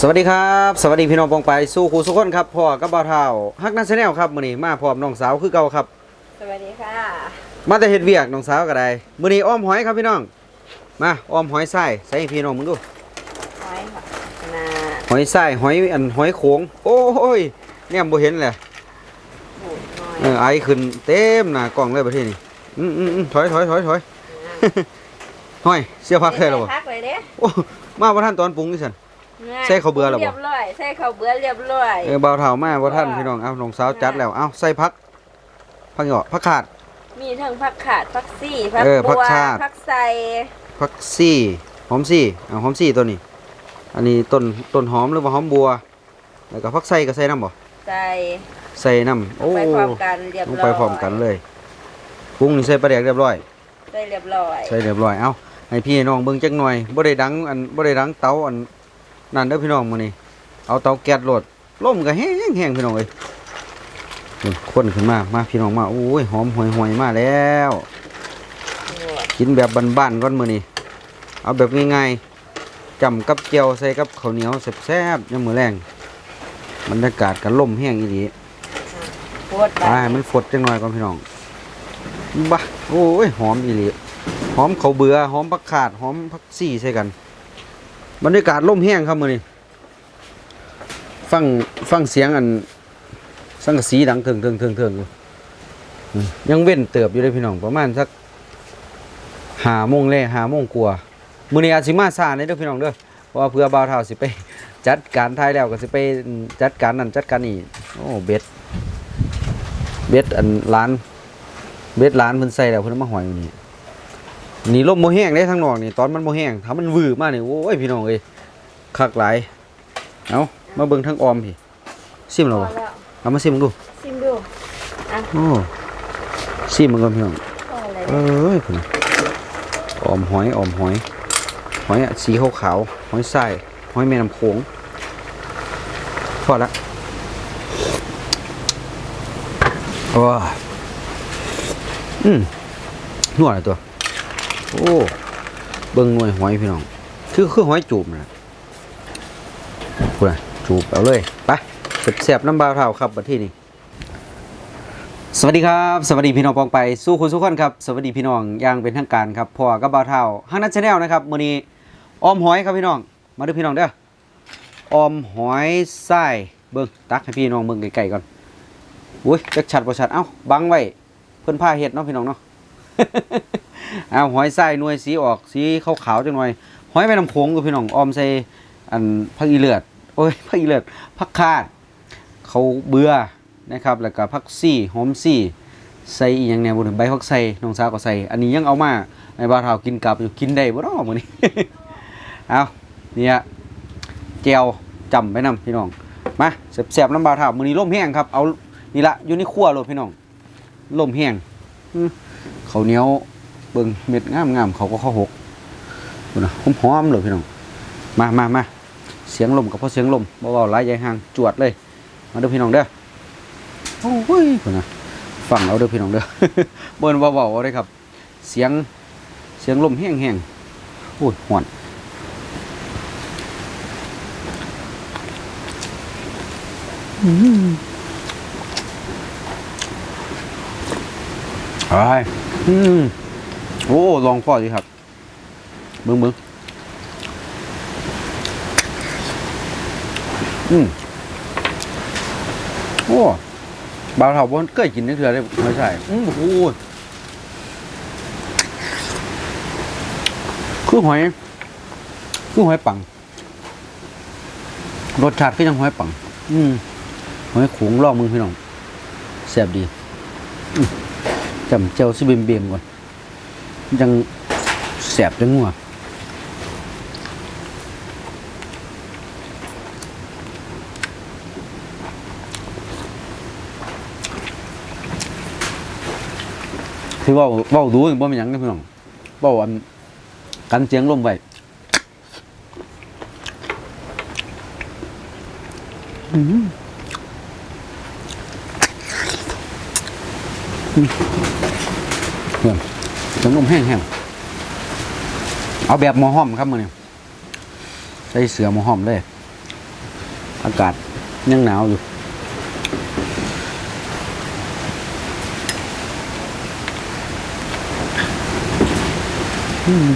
สวัสดีครับสวัสดีพี่น้องปองไปสู้ครูสุขคนครับพ่อกับบ่าวเท่าฮักนันชาแนลครับมื้อนี้มาพร้อมน้องสาวคือเก่าครับ สวัสดีค่ะมาแต่เฮ็ดเวียกน้องสาวก็ได้มื้อนี้อ้อมหอยครับพี่น้อง มาอ้อมหอยทรายใส่ให้พี่น้องมึงดูหอยค่ะนาหอยทรายหอยอันหอยโขงโอ้ยเนี่ยบ่เห็นเลยบูดหน่อยเออไอขึ้นเต็มหน้ากล้องเลยประเทศนี้อืมอืมอืมถอยถอยถอยถอยหอยเสียพักแท้แล้วบ่พักเลยเด้โอ้มาบ่ทันตอนปรุงนี่ซั่น ใส่ข้าวเบื่อเหรอบ่เรียบร้อยใส่ข้าวเบื่อเรียบร้อยเออบ่าวเฒ่ามาบ่ทันพี่น้องเอ้าน้องสาวจัดแล้วเอ้าใส่พักพักหยอผักขาด มีทั้งผักขาดผักซี่ผักเออบัวผักชาติ ผักใส่ผักซี่หอมซี่เอาหอมซี่ตัวนี้ อันนี้ต้นต้นหอมหรือว่าหอมบัว แล้วก็ผักไส้ก็ใส่น้ำบ่ใส่ใส่น้ำโอ้ไปพร้อมกันเรียบลงร้อยไปพร้อมกันเลยปรุงนี่ใส่ปลาแดกเรียบร้อย ใส่เรียบร้อยใส่เรียบร้อย เอ้าให้พี่น้องเบิ่งจักหน่อยบ่ได้ดังอันบ่ได้ดังเตาอัน นั่นเด้อพี่น้องมื้อนี้เอาเตาแก๊สโหลดลมก็แห้งแห้งพี่น้องเอ้ยนี่คนขึ้นมามาพี่น้องมาโอ้ยหอมห่วยๆมาแล้ว กินแบบบ้านๆก่อนมื้อนี้เอาแบบง่ายๆจำกับเจียวใส่กับข้าวเหนียวแซ่บๆยามมื้อแรงบรรยากาศก็ลมแห้งอีหลีโคตรไปให้มันฝดจังหน่อยก่อนพี่น้องบ้าโอ้ยหอมอีหลีหอมข้าวเบื่อหอมผักขาดหอมผักซี่ใส่กัน บรรยากาศลมแห้งครับมือนี้ฟังฟังเสียงอัน สังกะสีดังเถิงเถิงเถิงเถิงยังเว้นเติบอยู่เลยพี่น้องประมาณสักหาโมงแล่หาโมงกลัวมือนี้อาจสิมาซาเลยเด้อพี่น้องเด้อเพราะว่าเพื่อบ่าวเฒ่าสิไป จัดการทายแล้วก็สิไปจัดการนั่นจัดการนี่โอ้เบ็ดเบ็ดอันร้านเบ็ดร้านเพิ่นใส่แล้วเพิ่นเอามาหอยอยู่นี่ นี่ลมบ่แห้งเด้ทางนอกนี่ตอนมันบ่แห้งถ้ามันวืบมานี่โอ้ยพี่น้องเอ้ยคักหลายเอามาเบิ่งทางออมพี่ซิมพแล้วอบ่แล้วเอามาซิมดูชิมดูโอ้ซิมมันก่อนพี่น้องพออะไรเอ้ยพุ่นน่ะออมหอยออมหอยหอยอะสีขาวๆหอยทรายหอยแม่น้ำโขงพอละว้าอืมนวดอะไรตัว โอ้เบิ่งหน่วยหอยพี่น้องคือคือหอยจูบนะพูนะจูบเอาเลยไปเสียบน้ำบาเท่าครับบัดที่นี่สวัสดีครับ สวัสดีพี่น้องปองไปสู้คุณสุขคนครับ สวัสดีพี่น้องอย่างเป็นทางการครับพ่อกับบาเท่าห้างนัทชาแนลนะครับมื้อนี้ออมหอยครับพี่น้อง มาดูพี่น้องเด้อออมหอยไส้เบิ่งตักให้พี่น้องเบิ่งไกลๆก่อนอุ้ยจักชัดบ่ชัดเอ้าบังไว้เพิ่อนผ้าเฮ็ดเนาะพี่น้องเนาะ เอาหอยไส้หน่วยสีออกสีขาวๆจังหน่อย หอยแม่น้ำโขงกับพี่น้องออมใส่อันผักอีเลือดโอ้ยผักอีเลือดผักคาด เขาเบื่อนะครับแล้วก็ผักซี่หอมซี่ใส่อีหยังแหน่บ่ถึงใบผักใส่น้องสาวก็ใส่อันนี้ยังเอามาในบ้านเฮากินกลับอยู่กินได้บ่เนาะมื้อนี้เอาเนี่ยแจวจำไปนํพี่น้องมาแซ่บๆน้ำบาวเทามื้อนี้ลมแห้งครับเอานี่ละอยู่ในครัวโลดพี่น้องลมแห้งอื้อข้าวเหนียว เบิ่งเม็ดงามๆเขาก็ข้าหกพุ่นน่ะหอมเลยพี่น้องมามามาเสียงลมกับพ่อเสียงลมเว้าหลายใหญ่ห่างจวดเลย มาเด้อพี่น้องเด้อโอ้ยพุ่นนะฟังเอาเด้อพี่น้องเด้อเบิ่นเว้าๆเอาเด้อครับ เสียงเสียงลมแห้งๆโอ้ยหอนไอ้ายอืม โอ้ ลองฟอดสิครับเบิ่งเบิ่งอืมโอ้บาวเถาบนเคยกินนี่คืออะไรไม่ใช่อืมโอ้คือหอยคือหอยปัง รสชาติก็ยังหอยปัง อืมหอยขงลอกมือพี่น้องแซ่บดีจำเจ้าซิเบมเบมก่อน ยังแซ่บจังงัวที่ว่าว่าดูบ่เป็นหยังนะพี่น้องว่าอันกันเสียงลมไว้อื้อหืออืม เสียงลมแห้งๆ เอาแบบหมอห้อมครับมือนี้ใส่เสือหมอห้อมเลย อากาศยังหนาวอยู่อืม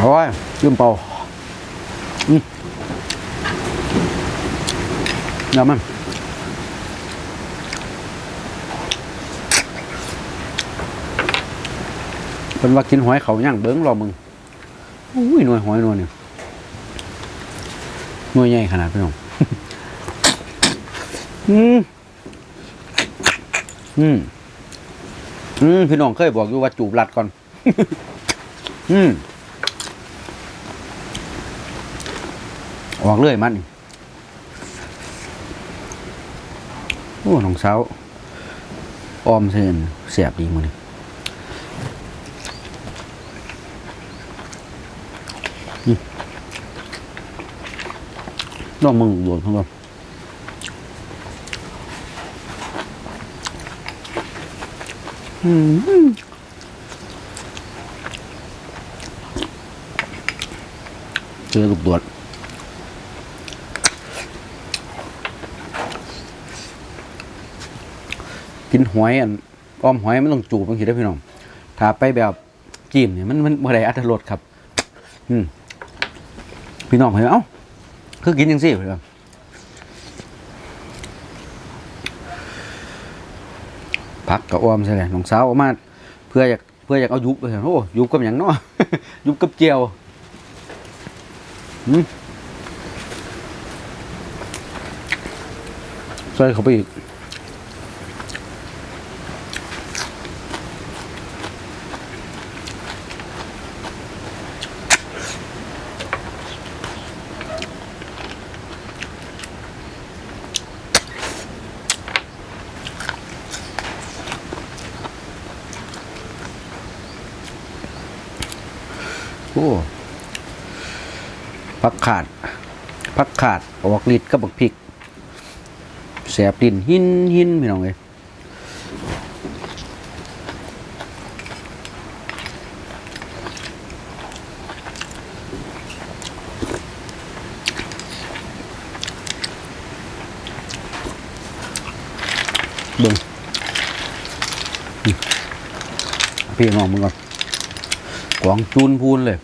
โอ้ยยืมเป่าอืมเดี๋ยวมัน เป็นว่ากินหอยเขาย่างเบิ้งรอมึงอุ้ยหน่วยหอยหน่วยเนี่ยหน่วยใหญ่ขนาดพี่น้องอืมอืมอืมพี่น้องเคยบอกอยู่ว่าจูบรัดก่อน อืมออกเลยมันโอ้น้องสาวออมเซนเสียบดีมือนี่ ลองมึงโดนทั้งหมดอืมเจอลูกตรวจกินหอยอันอ้อมหอยไมันต้องจูบบางทีได้พี่น้องถ้าไปแบบจิ้มเนี่ยมันมันบ่ได้อัตรสครับ อืมพี่น้องเห็นไหมเอ้า คือกินยังสิพักกับอ้อมใช่ไหมน้องสาวออกมาเพื่ออยากเพื่ออยากเอายุบไปเถอะโอ้ยุบกับอย่างนาะยุบกับเจียวใส่เข้าไปอีกโอ้ ผักขาดผักขาดออกฤทธิ์กับบักพริกแสบดินหินหินพี่น้องเลยบิ่งพี่น้องมึงก่อนกวางจูนพูนเลย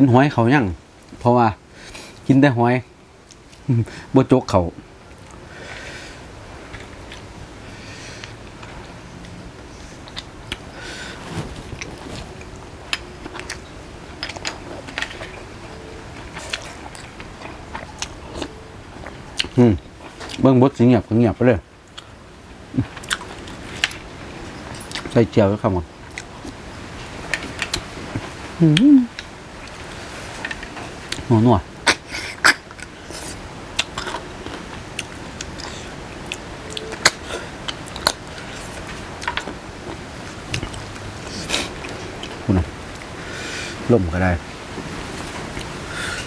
กินหอยเขายังเพราะว่า กินแต่หอยบ่จกเขาอืมเบิ่งบดสิเงียบก็เงียบไปเลย ใส่เจียวไว้ครับหมด นัวนัวคุณนะล่มก็ได้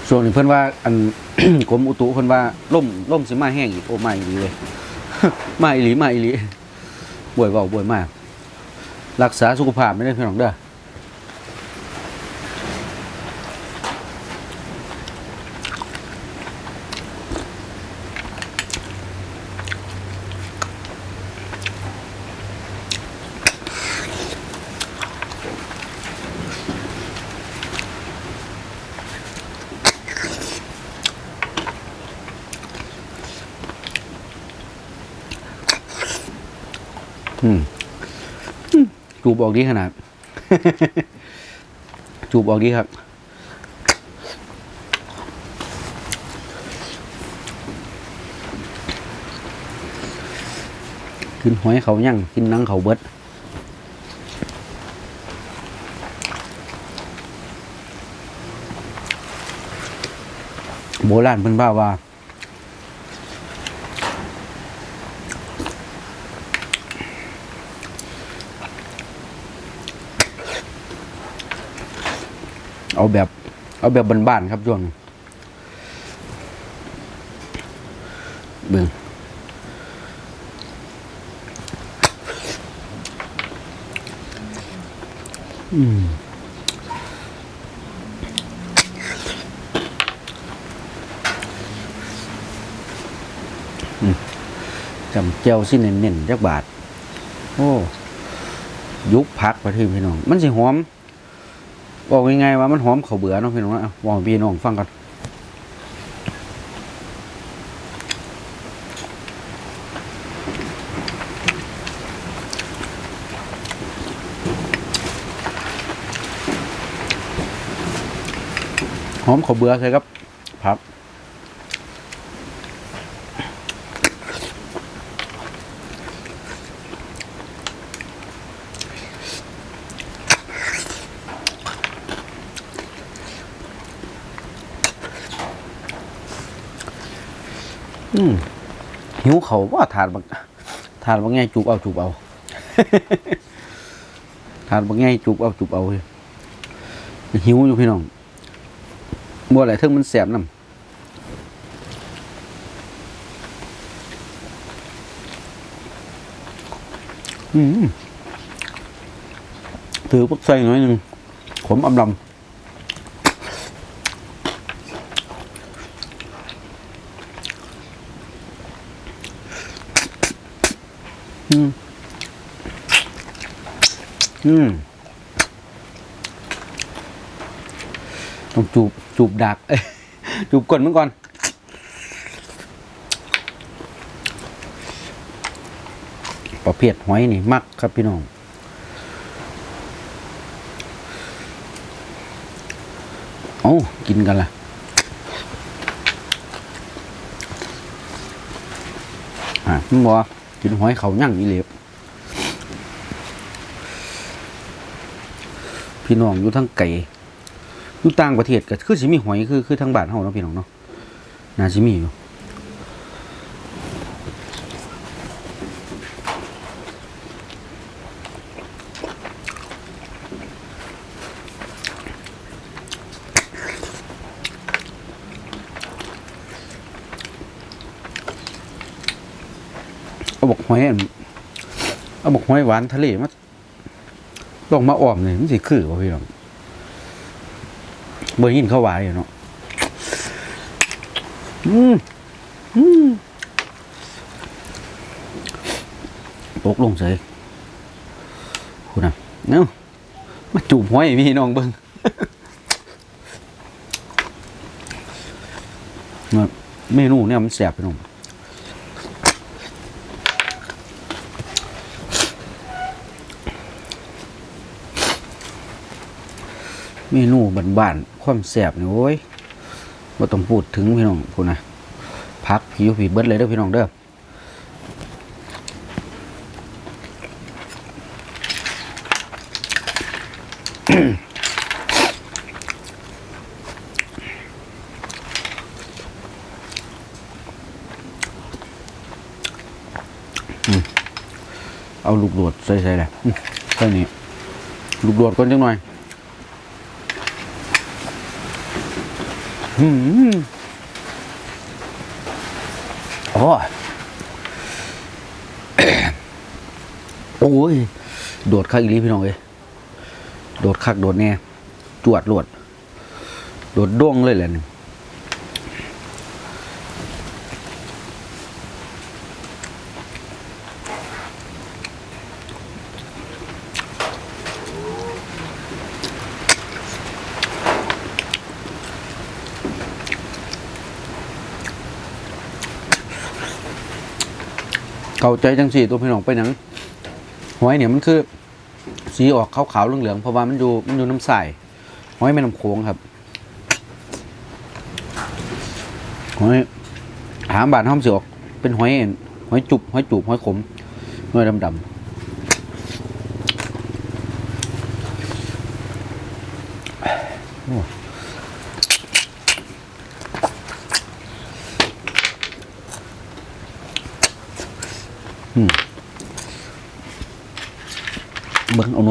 ส่วนนี้เพื่อนว่าอัน กรมอุตุเพื่อนว่าล่มล่มสิมาแห้งอีกโอ้มาอีหลีเลย มาอีหลีมาอีหลีบ่วยเบาบ่วยมาก รักษาสุขภาพไม่ได้เพียงหรอกเด้อ จูบออกดีขนาด จูบออกดีครับ กินหอยเขายั่งกินนังเขาเบิดโบราณเพิ่นว่าว่า เอาแบบ เอาแบบบ้านๆครับช่วงนี้เบิ่งอืมอืมจำเจียวสิเน้นๆจักบาท โอ้ ยุกพักไปที่พี่น้อง มันสิหอม บอกยังไงว่ามันหอมเขาวเบื่อเนาะพี่น้องนะเอาบอกพี่น้องฟังกันหอมเขาวเบื่อใช่ครับพับ เขาว่าทานบางทานบางไงจูบเอาจูบเอาทานบางไงจูบเอาจูบเอาเว้ยหิวอยู่พี่น้องบัวไหลเทิงมันแสบน้ำอืมถือปักใส่หน่อยหนึ่งขมอำลำ อืมต้องจูบจูบดักจูบก่นเมื่อก่อน ประเภทหอยนี่ มักครับพี่น้องเอ้กินกันละอะมันบอกว่ากินหอยเขายั่งอีเหลบ พี่น้องอยู่ทั้งไก่อยู่ต่างประเทศก็คือสิมีหอยคือคือทางบ้านเฮาเนาะพี่น้องเนาะน่าสิมีอยู่เอาบอกหอยเอาบอกหอยหวานทะเลมา ลองมาอ้อมนี่มันสิคือบ่พี่น้องเบอร์ยินเขาหวาอยู่เนาะอืมอืมตกลงเสยคุณนะเนาะมาจูบหอยให้พี่น้องเบิ่งเนี่ยเมนูเนี่ยมันแสบพี่น้อง เมนูบ้านๆความแสบนี่โอ้ยว่าต้องพูดถึงพี่น้องพูดนะพักผิวผีเบิดเลยเด้อพี่น้องเด้อเอาลูกโดดใส่ๆเลยอืมใส่นี่ลูกโดดก่อนจังหน่อย อืม โอ้โอ้ย โดดคักอีหลีพี่น้องเอ้ยโดดคักโดดแน่จวดรวด โดดด้วงเลยแหละนี่ เข้าใจจังสี่ตัวพี่น้องไปหนังหอยเนี่ยมันคือ สีออกขาวๆเหลืองๆเพราะว่ามันอยู่มันอยู่น้ำใสหอยแม่น้ำโขงครับหอยหามบาดห้อมสีออกเป็นหอยเอ็นหอยจุบหอยจูบหอยขมหอยดำๆ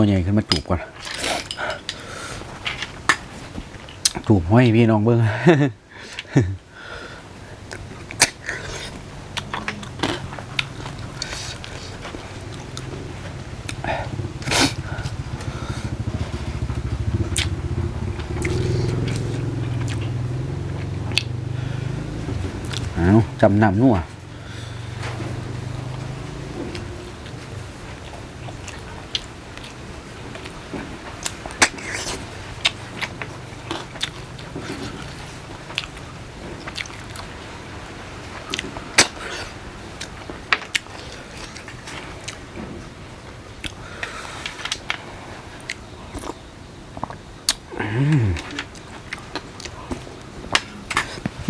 วใหญ่ขึ้นมาจูบก่อน จูบห้อยพี่น้องเบิ้งจำนำนู่น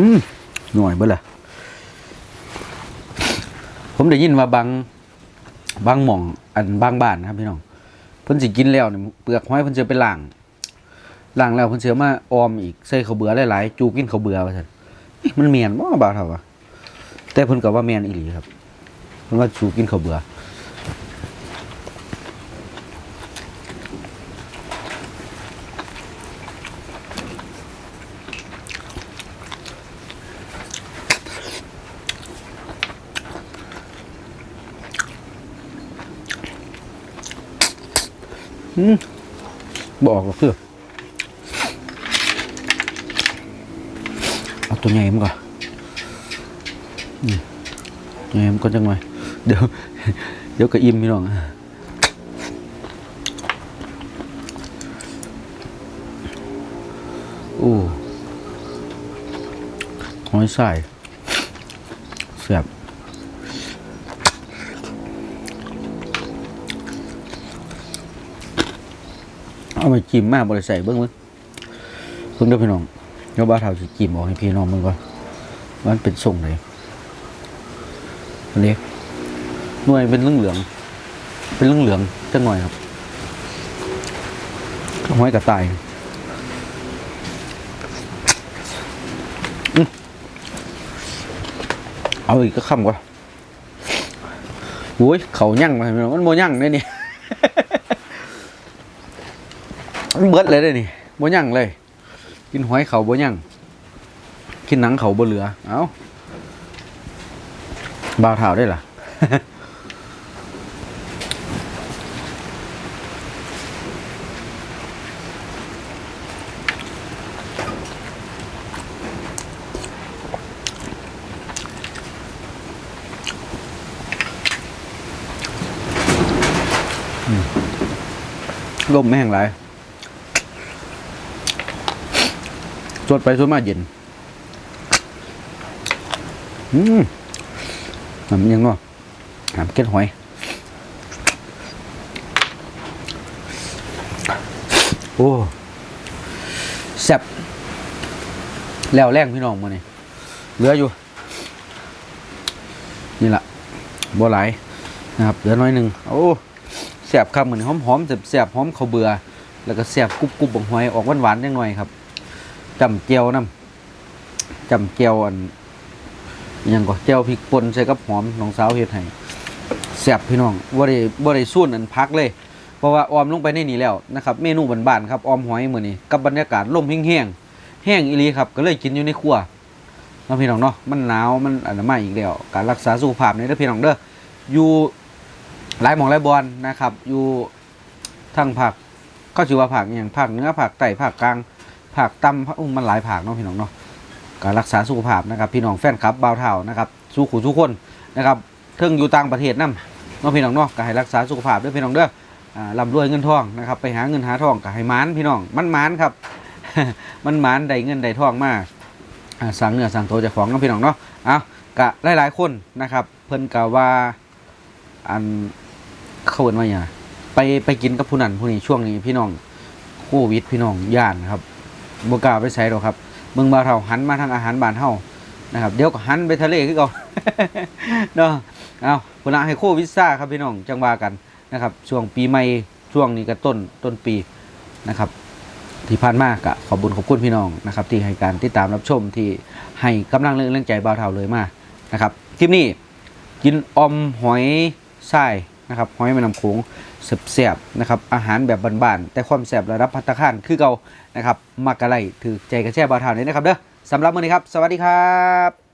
อืมหน่วยเบ่ละผมได้ยินว่าบางบางหม่อง อันบางบ้านนะครับพี่น้องเพิ่นสิกินแล้วเนี่ยเปลือกห้อยเพิ่นจะไปล้างล้างแล้วเพิ่นสิเอามาออมอีกใส่ข้าวเบื่อหลายๆจูกินข้าวเบื่อว่าซั่นเอ๊ะมันแม่นบ่บ่าวเท่าวะแต่เพิ่นก็ว่าแม่นอีหลีครับเพิ่นว่าจูกินข้าวเบื่อ อืมบอกหรอกเพื่อเอาตัวใหญ่มันก่อนอื มใหญ่มันก่อนจังหน่อยเดี๋ยวเดี๋ยวก็อิ่มพี่น้องโอ้หอยใส่ เอาไปจิ้มมากบริใส่เบิ้งเบิ้งเบิ้งเด้อพี่น้องเดี๋ยวบ้าเท่าสิจิ้มออกให้พี่น้องมึงก่อนมันเป็นทรงไหนอันนี้หน่วยเป็นเหลืองเหลือง เป็นเหลืองเหลืองจังหน่อยครับห้อยกระต่ายอื้อเอาอีกก็คำกว่าโอ้ยเขายั่งมาพี่น้องมันโมยั่งเลยนี่มัน เบิดเลยได้นี่บ่ยั่งเลย กินหอยเขาบ่ยั่งกินหนังเขาบ่เหลือ เอ้าบ่าวเท้าได้ล่ะลมแม่งไร สดไปสดมาเย็นอืมน้ำยังเนาะน้ำเก็ดหอยโอ้แซ่บแล้วแรงพี่น้องมาเนี่เหลืออยู่ นี่แหละบัวไหลายนะครับเหลือน้อยหนึ่งโอ้แสบครับเหมือนหอมหอมๆแสบๆหอมข้าวเบื่อ แล้วก็แสบกรุบกรุบบังหอยออกหวานหวานๆจังหน่อยครับ จำเจียวน้ำจำเจียวอันอิหยังก็เจียวพริกป่นใส่กับหอมน้องสาวเฮ็ดให้แสบพี่น้องบ่ได้บ่ได้ส่วนอันพักเลย เพราะว่าออมลงไปในนี้แล้วนะครับ เมนูบ้านๆครับออมหอยมื้อนี้กับบรรยากาศลมแห้งๆแห้งอีหลีครับ ก็เลยกินอยู่ในครัวเนาะพี่น้องเนาะมันหนาวมันอันมาอีกแล้วการรักษาสุขภาพนี่เด้อพี่น้องเด้ออยู่หลายหมองหลายบอลนะครับ อยู่ทางภาคก็ชื่อว่าภาคอย่างภาคเหนือภาคใต้ภาคกลาง ภาคต่ำอุ้มมันหลายภาคเนาะพี่น้องเนาะการรักษาสุขภาพนะครับ พี่น้องแฟนคลับบ่าวเท่านะครับสู้ขู่ทุกคนนะครับเทิงอยู่ต่างประเทศนํเนาะพี่น้องเนาะก็ให้รักษาสุขภาพด้วยพี่น้องเด้ออ่าร่ำรวยเงินทองนะครับไปหาเงินหาทองก็ให้มานพี่น้องมันมานครับ มันมานได้เงินได้ทองมาอ่าสั่งเนื้อสั่งโตจากของเนาะพี่น้องเนาะเอากะหลายๆคนนะครับ เพิ่นกะว่าอันเขาเอินว่าอย่างไปไปกินกับผู้นั้นผู้นี้ช่วงนี้พี่น้องโควิดพี่น้องย่านครับ บกล้าไปใส่หรอกครับเมืองบาวเทาหันมาทางอาหารบ้านเฮานะครับเดี๋ยวก็หันไปทะเลคือเก่าเนาะเอาเวลาให้โควิดซ่าครับพี่น้องจังว่ากันนะครับช่วงปีใหม่ช่วงนี้ก็ต้นต้นปีนะครับ ที่ผ่านมากะขอบบุญขอบคุณพี่น้องนะครับ ที่ให้การติดตามรับชมที่ให้กำลังเรื่องเรื่องใจบ่าวเทาเลยมานะครับคลิปนี้กินอมหอยทรายนะครับหอยแม่น้ำโขง แซ่บๆนะครับอาหารแบบบ้านๆแต่ความแสบระดับพัตตาคารคือเก่านะครับมักกะไรถือใจกระแช่บาวเทานี้นะครับเด้อสำหรับมื้อนี้ครับ สวัสดีครับ